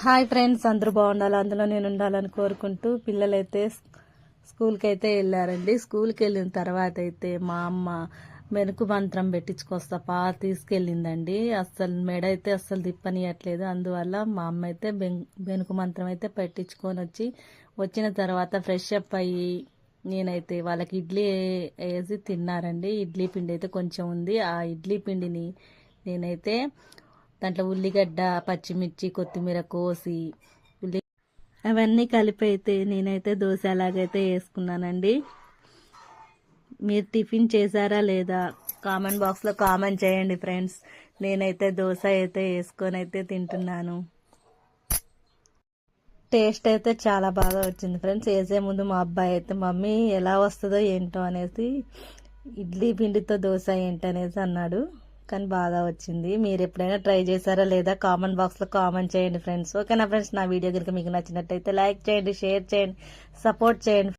Hi friends అందరూ బాగుండాలి. అందులో నేను ఉండాలని కోరుకుంటూ పిల్లలైతే స్కూల్కి అయితే వెళ్ళారండి. స్కూల్కి వెళ్ళిన తర్వాత అయితే మా అమ్మ మెనుకు మంత్రం పెట్టించుకొస్తా పా తీసుకెళ్ళిందండి. అస్సలు మెడ అయితే అస్సలు తిప్పనియట్లేదు. అందువల్ల మా అమ్మ అయితే బెం- బెనుకు మంత్రం అయితే పెట్టించుకొని వచ్చి వచ్చిన తర్వాత ఫ్రెష్ అప్ అయ్యి నేనైతే వాళ్ళకి ఇడ్లీ వేసి తిన్నారండి. ఇడ్లీ పిండి అయితే కొంచెం ఉంది. ఆ ఇడ్లీ పిండిని నేనైతే దాంట్లో ఉల్లిగడ్డ పచ్చిమిర్చి కొత్తిమీర కోసి ఉల్లి అవన్నీ కలిపి అయితే నేనైతే దోశ అలాగైతే వేసుకున్నానండి. మీరు టిఫిన్ చేశారా లేదా కామెంట్ బాక్స్లో కామెంట్ చేయండి ఫ్రెండ్స్. నేనైతే దోశ అయితే వేసుకొని అయితే తింటున్నాను. టేస్ట్ అయితే చాలా బాగా వచ్చింది ఫ్రెండ్స్. వేసే ముందు మా అబ్బాయి అయితే మమ్మీ ఎలా వస్తుందో ఏంటో అనేసి ఇడ్లీ పిండితో దోశ ఏంటనేసి అన్నాడు. కానీ బాగా వచ్చింది. మీరు ఎప్పుడైనా ట్రై చేశారా లేదా కామెంట్ బాక్స్లో కామెంట్ చేయండి ఫ్రెండ్స్. ఓకేనా ఫ్రెండ్స్? నా వీడియో కనుక మీకు నచ్చినట్టయితే లైక్ చేయండి షేర్ చేయండి సపోర్ట్ చేయండి.